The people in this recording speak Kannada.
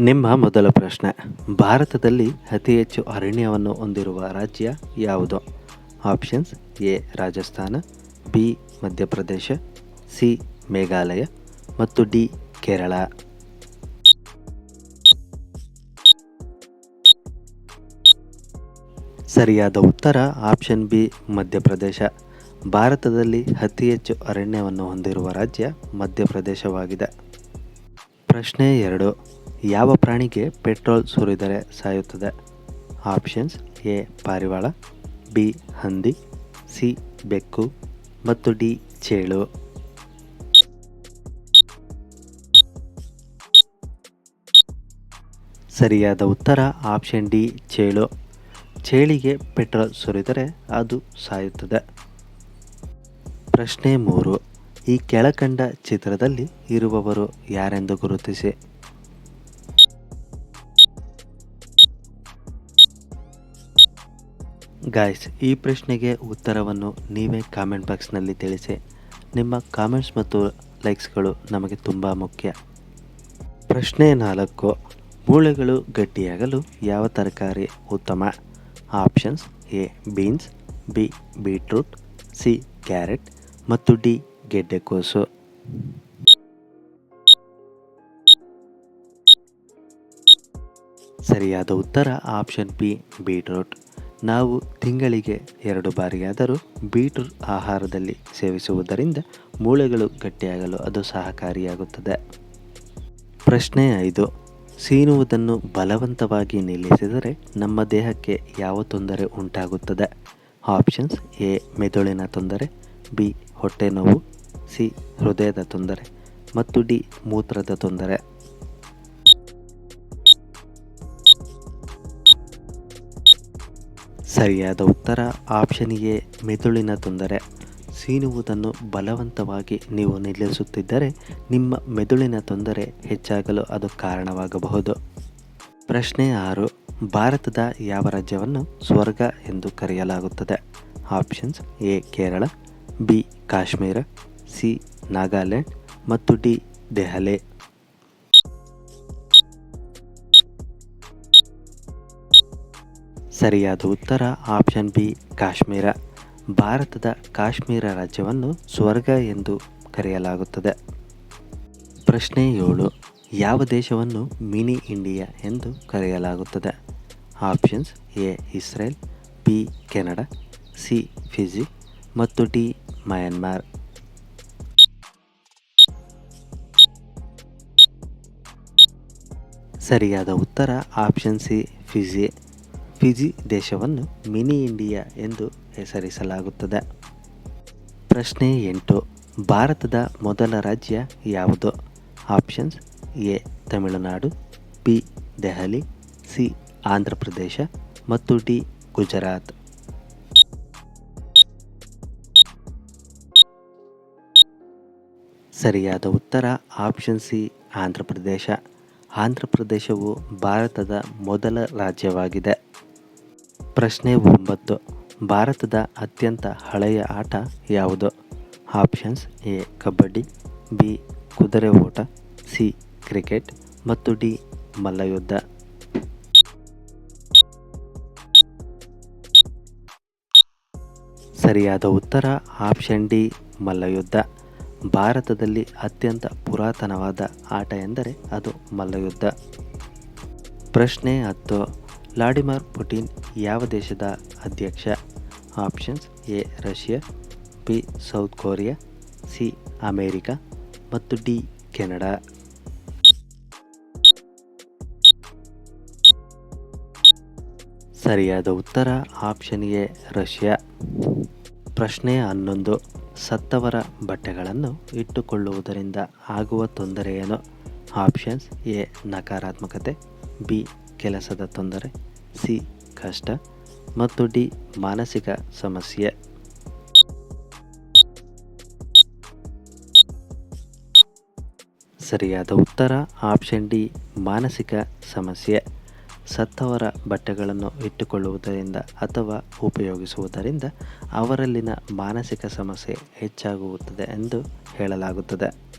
ನಿಮ್ಮ ಮೊದಲ ಪ್ರಶ್ನೆ. ಭಾರತದಲ್ಲಿ ಅತಿ ಹೆಚ್ಚು ಅರಣ್ಯವನ್ನು ಹೊಂದಿರುವ ರಾಜ್ಯ ಯಾವುದು? Options A, Rajasthan, B, Madhya Pradesh, C, Meghalaya ಮತ್ತು ಡಿ, ಕೇರಳ. ಸರಿಯಾದ ಉತ್ತರ ಆಪ್ಷನ್ ಬಿ, ಮಧ್ಯಪ್ರದೇಶ. ಭಾರತದಲ್ಲಿ ಅತಿ ಹೆಚ್ಚು ಅರಣ್ಯವನ್ನು ಹೊಂದಿರುವ ರಾಜ್ಯ ಮಧ್ಯಪ್ರದೇಶವಾಗಿದೆ. ಪ್ರಶ್ನೆ ಎರಡು. ಯಾವ ಪ್ರಾಣಿಗೆ ಪೆಟ್ರೋಲ್ ಸುರಿದರೆ ಸಾಯುತ್ತದೆ? ಆಪ್ಷನ್ಸ್ ಎ, ಪಾರಿವಾಳ, ಬಿ, ಹಂದಿ, ಸಿ, ಬೆಕ್ಕು ಮತ್ತು ಡಿ, ಚೇಳು. ಸರಿಯಾದ ಉತ್ತರ ಆಪ್ಷನ್ ಡಿ, ಚೇಳು. ಚೇಳಿಗೆ ಪೆಟ್ರೋಲ್ ಸುರಿದರೆ ಅದು ಸಾಯುತ್ತದೆ. ಪ್ರಶ್ನೆ ಮೂರು. ಈ ಕೆಳಕಂಡ ಚಿತ್ರದಲ್ಲಿ ಇರುವವರು ಯಾರೆಂದು ಗುರುತಿಸಿ? ಗಾಯ್ಸ್ ಈ ಪ್ರಶ್ನೆಗೆ ಉತ್ತರವನ್ನು ನೀವೇ ಕಾಮೆಂಟ್ ಬಾಕ್ಸ್ನಲ್ಲಿ ತಿಳಿಸಿ. ನಿಮ್ಮ ಕಾಮೆಂಟ್ಸ್ ಮತ್ತು ಲೈಕ್ಸ್ಗಳು ನಮಗೆ ತುಂಬ ಮುಖ್ಯ. ಪ್ರಶ್ನೆ ನಾಲ್ಕು, ಮೂಳೆಗಳು ಗಟ್ಟಿಯಾಗಲು ಯಾವ ತರಕಾರಿ ಉತ್ತಮ? Options A beans B beetroot C carrot ಮತ್ತು ಡಿ ಗೆಡ್ಡೆಕೋಸು ಸರಿಯಾದ ಉತ್ತರ ಆಪ್ಷನ್ ಬಿ ಬೀಟ್ರೂಟ್ ನಾವು ತಿಂಗಳಿಗೆ ಎರಡು ಬಾರಿಯಾದರೂ ಬೀಟ್ರೂಟ್ ಆಹಾರದಲ್ಲಿ ಸೇವಿಸುವುದರಿಂದ ಮೂಳೆಗಳು ಗಟ್ಟಿಯಾಗಲು ಅದು ಸಹಕಾರಿಯಾಗುತ್ತದೆ. ಪ್ರಶ್ನೆ ಐದು. ಸೀನುವುದನ್ನು ಬಲವಂತವಾಗಿ ನಿಲ್ಲಿಸಿದರೆ ನಮ್ಮ ದೇಹಕ್ಕೆ ಯಾವ ತೊಂದರೆ ಉಂಟಾಗುತ್ತದೆ? Options A. ಮೆದುಳಿನ ತೊಂದರೆ, ಬಿ. ಹೊಟ್ಟೆ ನೋವು, ಸಿ. ಹೃದಯದ ತೊಂದರೆ ಮತ್ತು ಡಿ. ಮೂತ್ರದ ತೊಂದರೆ. ಸರಿಯಾದ ಉತ್ತರ, ಆಪ್ಷನ್ ಎ, ಮೆದುಳಿನ ತೊಂದರೆ. ಸೀನುವುದನ್ನು ಬಲವಂತವಾಗಿ ನೀವು ನಿಲ್ಲಿಸುತ್ತಿದ್ದರೆ ನಿಮ್ಮ ಮೆದುಳಿನ ತೊಂದರೆ ಹೆಚ್ಚಾಗಲು ಅದು ಕಾರಣವಾಗಬಹುದು. ಪ್ರಶ್ನೆ ಆರು, ಭಾರತದ ಯಾವ ರಾಜ್ಯವನ್ನು ಸ್ವರ್ಗ ಎಂದು ಕರೆಯಲಾಗುತ್ತದೆ? Options A, Kerala, B, Kashmir, C, Nagaland ಮತ್ತು ಡಿ, ದೆಹಲಿ. ಸರಿಯಾದ ಉತ್ತರ ಆಪ್ಷನ್ ಬಿ, ಕಾಶ್ಮೀರ. ಭಾರತದ ಕಾಶ್ಮೀರ ರಾಜ್ಯವನ್ನು ಸ್ವರ್ಗ ಎಂದು ಕರೆಯಲಾಗುತ್ತದೆ. ಪ್ರಶ್ನೆ ಏಳು, ಯಾವ ದೇಶವನ್ನು ಮಿನಿ ಇಂಡಿಯಾ ಎಂದು ಕರೆಯಲಾಗುತ್ತದೆ? Options A, Israel, B, Canada, C, Fiji ಮತ್ತು ಡಿ, ಮಯನ್ಮಾರ್. ಸರಿಯಾದ ಉತ್ತರ ಆಪ್ಷನ್ ಸಿ, ಫಿಜಿ. ಫಿಜಿ ದೇಶವನ್ನು ಮಿನಿ ಇಂಡಿಯಾ ಎಂದು ಹೆಸರಿಸಲಾಗುತ್ತದೆ. ಪ್ರಶ್ನೆ ಎಂಟು, ಭಾರತದ ಮೊದಲ ರಾಜ್ಯ ಯಾವುದು? Options A, Tamil Nadu, B, Delhi, C Andhra Pradesh ಮತ್ತು ಡಿ, ಗುಜರಾತ್. ಸರಿಯಾದ ಉತ್ತರ ಆಪ್ಷನ್ ಸಿ ಆಂಧ್ರ ಪ್ರದೇಶ ಆಂಧ್ರ ಪ್ರದೇಶವು ಭಾರತದ ಮೊದಲ ರಾಜ್ಯವಾಗಿದೆ. ಪ್ರಶ್ನೆ ಒಂಬತ್ತು. ಭಾರತದ ಅತ್ಯಂತ ಹಳೆಯ ಆಟ ಯಾವುದು? ಆಪ್ಷನ್ಸ್ ಎ, ಕಬಡ್ಡಿ, ಬಿ ಕುದುರೆ ಓಟ ಸಿ, ಕ್ರಿಕೆಟ್ ಮತ್ತು ಡಿ, ಮಲ್ಲಯುದ್ಧ. ಸರಿಯಾದ ಉತ್ತರ ಆಪ್ಷನ್ ಡಿ, ಮಲ್ಲಯುದ್ಧ. ಭಾರತದಲ್ಲಿ ಅತ್ಯಂತ ಪುರಾತನವಾದ ಆಟ ಎಂದರೆ ಅದು ಮಲ್ಲಯುದ್ಧ. ಪ್ರಶ್ನೆ ಹತ್ತು. ವ್ಲಾಡಿಮಿರ್ ಪುಟಿನ್ ಯಾವ ದೇಶದ ಅಧ್ಯಕ್ಷ? Options A, Russia, B, South Korea, C, America ಮತ್ತು ಡಿ, ಕೆನಡಾ. ಸರಿಯಾದ ಉತ್ತರ ಆಪ್ಷನ್ ಎ, ರಷ್ಯಾ. ಪ್ರಶ್ನೆ ಹನ್ನೊಂದು. ಸತ್ತವರ ಬಟ್ಟೆಗಳನ್ನು ಇಟ್ಟುಕೊಳ್ಳುವುದರಿಂದ ಆಗುವ ತೊಂದರೆಯೇನು ಆಪ್ಷನ್ಸ್ ಎ, ನಕಾರಾತ್ಮಕತೆ, ಬಿ, ಕೆಲಸದ ತೊಂದರೆ, ಸಿ ಕಷ್ಟ ಮತ್ತು ಡಿ ಮಾನಸಿಕ ಸಮಸ್ಯೆ. ಸರಿಯಾದ ಉತ್ತರ ಆಪ್ಷನ್ ಡಿ ಮಾನಸಿಕ ಸಮಸ್ಯೆ. ಸತ್ತವರ ಬಟ್ಟೆಗಳನ್ನು ಇಟ್ಟುಕೊಳ್ಳುವುದರಿಂದ ಅಥವಾ ಉಪಯೋಗಿಸುವುದರಿಂದ ಅವರಲ್ಲಿನ ಮಾನಸಿಕ ಸಮಸ್ಯೆ ಹೆಚ್ಚಾಗುತ್ತದೆ ಎಂದು ಹೇಳಲಾಗುತ್ತದೆ.